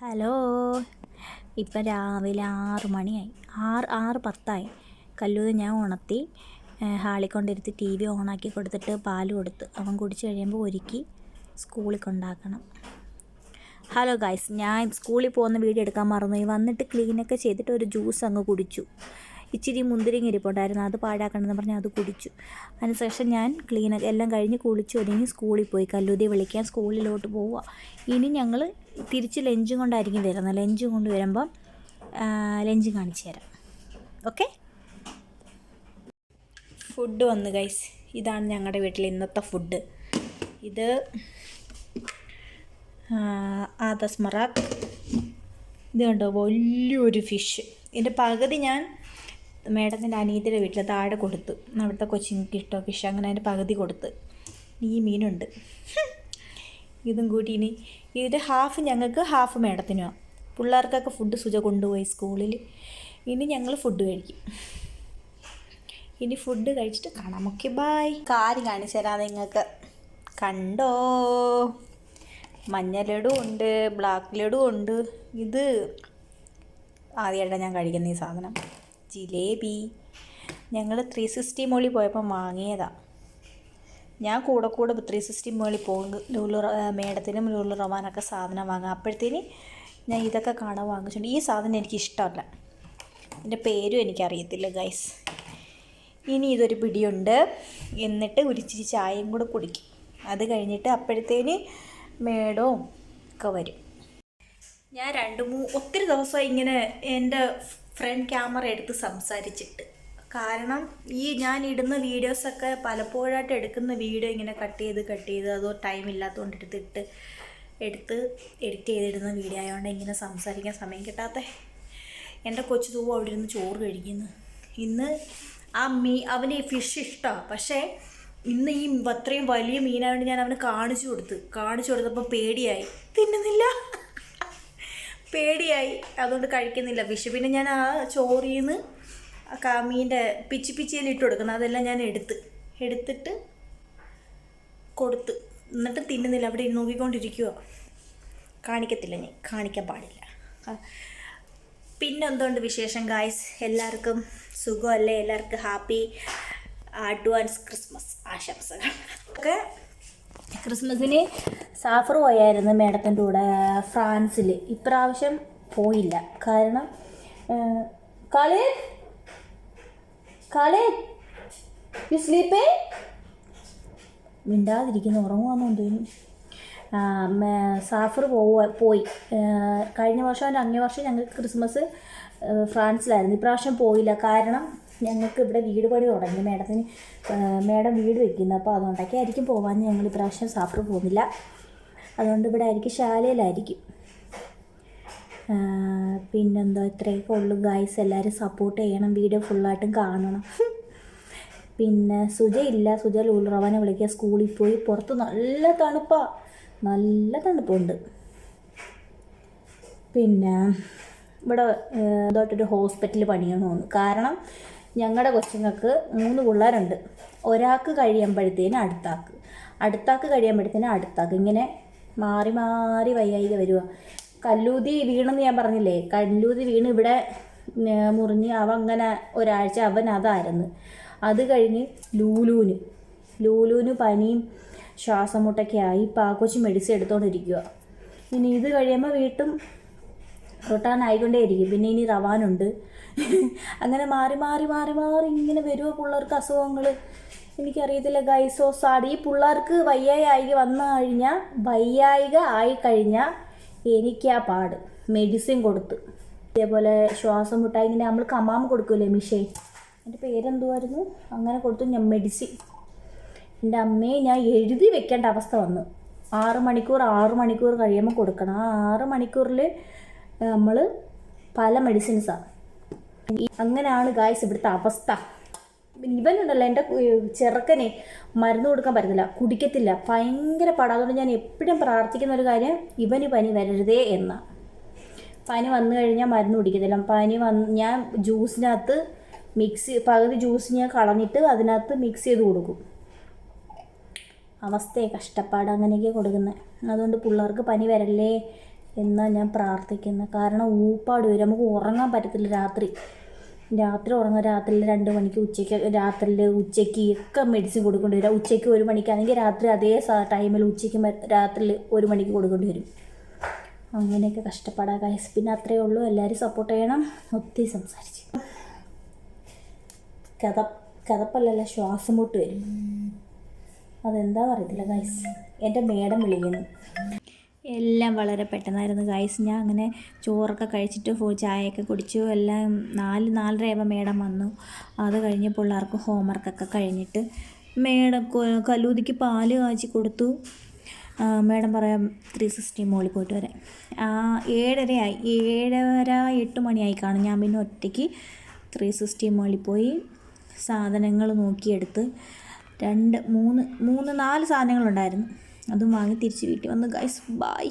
Hello. ഇപ്പം രാവിലെ ആറ് മണിയായി. ആറ് ആറ് പത്തായി. കല്ലൂത് ഞാൻ ഉണർത്തി ഹാളിൽ കൊണ്ടിരുത്തി ടി വി ഓണാക്കി കൊടുത്തിട്ട് പാൽ കൊടുത്ത് അവൻ കുടിച്ച് കഴിയുമ്പോൾ ഒരുക്കി സ്കൂളിൽ കൊണ്ടാക്കണം. ഹലോ ഗൈസ് ഞാൻ സ്കൂളിൽ പോകുന്ന വീഡിയോ എടുക്കാൻ മറന്നുപോയി. വന്നിട്ട് ക്ലീനൊക്കെ ചെയ്തിട്ട് ഒരു ജ്യൂസ് അങ്ങ് കുടിച്ചു. ഇച്ചിരി മുന്തിരിങ്ങ ഇരിപ്പുണ്ടായിരുന്നു. അത് പാഴാക്കണമെന്ന് പറഞ്ഞ് അത് കുടിച്ചു. അതിനുശേഷം ഞാൻ ക്ലീൻ എല്ലാം കഴിഞ്ഞ് കുളിച്ച് ഒരുങ്ങി സ്കൂളിൽ പോയി. കല്ലൂതി വിളിക്കാൻ സ്കൂളിലോട്ട് പോവുക ഇനി ഞങ്ങൾ തിരിച്ച് ലഞ്ചും കൊണ്ടായിരിക്കും വരുന്നത്. ലഞ്ചും കൊണ്ട് വരുമ്പം ലഞ്ച് കാണിച്ചു തരാം. ഓക്കെ ഫുഡ് വന്നു ഗൈസ് ഇതാണ് ഞങ്ങളുടെ വീട്ടിൽ ഇന്നത്തെ ഫുഡ് ഇത് ആദസ്മറാത്ത് ഇത് കണ്ടോ? വലിയൊരു ഫിഷ് ഇതിന്റെ പകുതി ഞാൻ മേഡത്തിന്റെ അനിയത്തിയുടെ വീട്ടിൽ താഴെ കൊടുത്തു അവിടുത്തെ കൊച്ചിങ്ങൾക്ക് ഇഷ്ടം ഫിഷ് അങ്ങനെ അതിന്റെ പകുതി കൊടുത്ത്. ഈ മീനുണ്ട്. ഇതും കൂട്ടി ഇനി ഇതിന്റെ ഹാഫ് ഞങ്ങൾക്ക് ഹാഫ് മേഡത്തിനുമാണ് പിള്ളേർക്കൊക്കെ ഫുഡ് സുജ കൊണ്ടുപോയി സ്കൂളിൽ. ഇനി ഞങ്ങൾ ഫുഡ് കഴിക്കും. ഇനി ഫുഡ് കഴിച്ചിട്ട് കാണാം. ഓക്കെ ബായ് കാര്യം കാണിച്ചു തരാം നിങ്ങൾക്ക്. കണ്ടോ? മഞ്ഞ ലഡു ഉണ്ട് ബ്ലാക്ക് ലഡു ഉണ്ട്. ഇത് ആദ്യമായിട്ടാണ് ഞാൻ കഴിക്കുന്ന ഈ സാധനം. ജിലേബി. ഞങ്ങൾ ത്രീ സിക്സ്റ്റി മോളിൽ പോയപ്പോൾ വാങ്ങിയതാണ് ഞാൻ കൂടെ കൂടെ ത്രീ സിക്സ്റ്റി മോളിൽ പോകും. ലൂലു മേഡത്തിനും ലൂലു റവാനൊക്കെ സാധനം വാങ്ങാം. അപ്പോഴത്തേന് ഞാൻ ഇതൊക്കെ കാണാൻ വാങ്ങിച്ചിട്ടുണ്ട് ഈ സാധനം എനിക്ക് ഇഷ്ടമല്ല. എന്റെ പേരും എനിക്കറിയത്തില്ല ഗൈസ് ഇനി ഇതൊരു പിടിയുണ്ട്. എന്നിട്ട് ഉരിച്ചിരി ചായയും കൂടെ കുടിക്കും. അത് കഴിഞ്ഞിട്ട് അപ്പോഴത്തേന് മേടവും ഒക്കെ വരും. ഞാൻ രണ്ട് മൂ ഒത്തിരി ദിവസമായി ഇങ്ങനെ എന്റെ ഫ്രണ്ട് ക്യാമറ എടുത്ത് സംസാരിച്ചിട്ട്. കാരണം ഈ ഞാൻ ഇടുന്ന വീഡിയോസൊക്കെ പലപ്പോഴായിട്ട് എടുക്കുന്ന വീഡിയോ ഇങ്ങനെ കട്ട് ചെയ്ത് കട്ട് ചെയ്ത് അതോ ടൈം ഇല്ലാത്തതുകൊണ്ട് എടുത്തിട്ട് എടുത്ത് എഡിറ്റ് ചെയ്തിടുന്ന വീഡിയോ ആയതുകൊണ്ട് ഇങ്ങനെ സംസാരിക്കാൻ സമയം കിട്ടാത്ത. എന്റെ കൊച്ചു തൂവ് അവിടെ ഇരുന്ന് ചോറ് കഴിക്കുന്നു. ഇന്ന് ആ മീ അവന് ഫിഷ് ഇഷ്ടമാണ് പക്ഷേ ഇന്ന് ഈ അത്രയും വലിയ മീനായതുകൊണ്ട് ഞാൻ അവന് കാണിച്ചു കൊടുത്ത്. കാണിച്ചു കൊടുത്തപ്പോൾ പേടിയായി. തിന്നുന്നില്ല? പേടിയായി. അതുകൊണ്ട് കഴിക്കുന്നില്ല. വിഷു പിന്നെ ഞാൻ ആ ചോറിൽ നിന്ന് കാമീന്റെ പിച്ചി പിച്ചിയിൽ ഇട്ട് കൊടുക്കുന്നത് അതെല്ലാം ഞാൻ എടുത്ത്. എടുത്തിട്ട് കൊടുത്ത്. എന്നിട്ട് തിന്നുന്നില്ല. അവിടെ നോക്കിക്കൊണ്ടിരിക്കുക കാണിക്കത്തില്ല ഞാൻ. കാണിക്കാൻ പാടില്ല. പിന്നെ എന്തുകൊണ്ട് വിശേഷം ഗായ്സ് എല്ലാവർക്കും സുഖമല്ലേ? എല്ലാവർക്കും ഹാപ്പി അഡ്വാൻസ് ക്രിസ്മസ് ആശംസകൾ. ഒക്കെ ക്രിസ്മസിന് സാഫർ പോയായിരുന്നു മേഡത്തിന്റെ കൂടെ ഫ്രാൻസിൽ ഇപ്രാവശ്യം പോയില്ല. കാരണം കളി? കളി? യു സ്ലീപ്പേ മിണ്ടാതിരിക്കുന്നു ഉറങ്ങുവാന്നോ തോന്നി സാഫർ പോവുക പോയി. കഴിഞ്ഞ വർഷം അങ്ങേ വർഷം ഞങ്ങൾക്ക് ക്രിസ്മസ് ഫ്രാൻസിലായിരുന്നു. ഇപ്രാവശ്യം പോയില്ല. കാരണം ഞങ്ങൾക്ക് ഇവിടെ വീട് പണി തുടങ്ങി. മേഡത്തിന് മേഡം വീട് വെക്കുന്നു. അപ്പോൾ അതുകൊണ്ടൊക്കെ ആയിരിക്കും പോകാൻ ഞങ്ങൾ ഇപ്രാവശ്യം സാഫർ പോകുന്നില്ല. അതുകൊണ്ട് ഇവിടെ ആയിരിക്കും ശാലയിലായിരിക്കും. പിന്നെന്തോ ഇത്രയൊക്കെ ഉള്ളു. ഗായ്സ് എല്ലാവരും സപ്പോർട്ട് ചെയ്യണം. വീഡിയോ ഫുള്ളായിട്ടും കാണണം. പിന്നെ സുജ ഇല്ല. സുജ ലൂലുറവാനെ വിളിക്കുക. സ്കൂളിൽ പോയി പുറത്ത് നല്ല തണുപ്പാണ് നല്ല തണുപ്പുണ്ട്. പിന്നെ ഇവിടെ ഇതോട്ടൊരു ഹോസ്പിറ്റൽ പണിയണമെന്ന് കാരണം ഞങ്ങളുടെ കൊച്ചുങ്ങൾക്ക് മൂന്ന് പിള്ളേരുണ്ട്. ഒരാൾക്ക് കഴിയുമ്പോഴത്തേന് അടുത്താക്ക്. അടുത്താക്ക് കഴിയുമ്പോഴത്തേന് അടുത്താക്ക്. ഇങ്ങനെ മാറി മാറി വയ്യായിക വരിക. കല്ലൂതി വീണെന്ന് ഞാൻ പറഞ്ഞില്ലേ? കല്ലൂതി വീണ് ഇവിടെ മുറിഞ്ഞ് അവ അങ്ങനെ ഒരാഴ്ച അവൻ അതായിരുന്നു. അത് കഴിഞ്ഞ് ലൂലൂന്. ലൂലൂന് പനിയും ശ്വാസം മുട്ടൊക്കെ ആയി പാക്കൊച്ച് മെഡിസിൻ എടുത്തുകൊണ്ടിരിക്കുക ഇനി ഇത് കഴിയുമ്പോൾ വീട്ടും റൊട്ടാനായിക്കൊണ്ടേയിരിക്കും. പിന്നെ ഇനി റവാനുണ്ട്. അങ്ങനെ മാറി മാറി മാറി മാറി ഇങ്ങനെ വരുമോ പിള്ളേർക്ക് അസുഖങ്ങൾ എനിക്കറിയത്തില്ല ഗൈസോ സാടി ഈ പിള്ളേർക്ക് വയ്യായി വന്നു കഴിഞ്ഞാൽ വയ്യായിക ആയി കഴിഞ്ഞാൽ എനിക്കാ പാട്. മെഡിസിൻ കൊടുത്ത്. ഇതേപോലെ ശ്വാസം മുട്ടായി ഇങ്ങനെ നമ്മൾ കമാമ് കൊടുക്കൂലേ മിഷേ? എന്റെ പേരെന്തുമായിരുന്നു അങ്ങനെ കൊടുത്തു ഞാൻ മെഡിസിൻ. എന്റെ അമ്മയെ ഞാൻ എഴുതി വെക്കേണ്ട അവസ്ഥ വന്നു. ആറ് മണിക്കൂർ ആറ് മണിക്കൂർ കഴിയുമ്പോൾ കൊടുക്കണം. ആ ആറ് മണിക്കൂറിൽ നമ്മൾ പല മെഡിസിൻസാണ് അങ്ങനെയാണ് ഗായ്സ് ഇവിടുത്തെ അവസ്ഥ. ഇവനുണ്ടല്ലോ എന്റെ ചെറുക്കനെ മരുന്ന് കൊടുക്കാൻ പറ്റത്തില്ല കുടിക്കത്തില്ല ഭയങ്കര പാടാ. അതുകൊണ്ട് ഞാൻ എപ്പോഴും പ്രാർത്ഥിക്കുന്ന ഒരു കാര്യം ഇവന് പനി വരരുതേ എന്ന. പനി വന്നു കഴിഞ്ഞാൽ മരുന്ന് കുടിക്കത്തില്ല. പനി വന്ന് ഞാൻ ജ്യൂസിനകത്ത് മിക്സ് പകുതി ജ്യൂസ് ഞാൻ കളഞ്ഞിട്ട് അതിനകത്ത് മിക്സ് ചെയ്ത് കൊടുക്കും. അവസ്ഥയെ കഷ്ടപ്പാട് അങ്ങനെയൊക്കെ കൊടുക്കുന്നത് അതുകൊണ്ട് പിള്ളേർക്ക് പനി വരല്ലേ എന്നാണ് ഞാൻ പ്രാർത്ഥിക്കുന്നത് കാരണം ഊപ്പാട് വരും. നമുക്ക് ഉറങ്ങാൻ പറ്റത്തില്ല രാത്രി. രാത്രി ഉറങ്ങുക രാത്രി രണ്ട് മണിക്ക് ഉച്ചയ്ക്ക് രാത്രിയിൽ ഉച്ചയ്ക്ക് ഒക്കെ മെഡിസിൻ കൊടുക്കേണ്ടി വരും. ഉച്ചയ്ക്ക് ഒരു മണിക്കാണെങ്കിൽ രാത്രി അതേ ടൈമിൽ ഉച്ചയ്ക്ക് രാത്രിയിൽ ഒരു മണിക്ക് കൊടുക്കേണ്ടി വരും. അങ്ങനെയൊക്കെ കഷ്ടപ്പാടാ ഗൈസ് പിന്നെ അത്രയേ ഉള്ളൂ. എല്ലാവരും സപ്പോർട്ട് ചെയ്യണം. ഒത്തിരി സംസാരിച്ചു. കഥ കഥപ്പല്ലല്ല ശ്വാസം മുട്ട് വരും. അതെന്താ അറിയത്തില്ല ഗൈസ് എന്റെ മേഡം വിളിക്കുന്നു. എല്ലാം വളരെ പെട്ടെന്നായിരുന്നു. ഗൈസ് ഞാൻ അങ്ങനെ ചോറൊക്കെ കഴിച്ചിട്ട് ഫോ ചായയൊക്കെ കുടിച്ചു. എല്ലാം നാല് നാലരയായപ്പോൾ മേഡം വന്നു. അത് കഴിഞ്ഞ് പിള്ളേർക്ക് ഹോംവർക്കൊക്കെ കഴിഞ്ഞിട്ട് മേഡം കലൂതിക്ക് പാൽ കാച്ചി കൊടുത്തു. മേഡം പറയാം ത്രീ സിക്സ്റ്റി മോളിൽ പോയിട്ട് വരെ ആ ഏഴരയായി. ഏഴര എട്ട് മണിയായി കാണും. ഞാൻ പിന്നെ ഒറ്റയ്ക്ക് ത്രീ സിക്സ്റ്റി മോളിൽ പോയി സാധനങ്ങൾ നോക്കിയെടുത്ത് രണ്ട് മൂന്ന് മൂന്ന് നാല് സാധനങ്ങളുണ്ടായിരുന്നു. അതും വാങ്ങി തിരിച്ച് വീട്ടിൽ വന്നു. Guys bye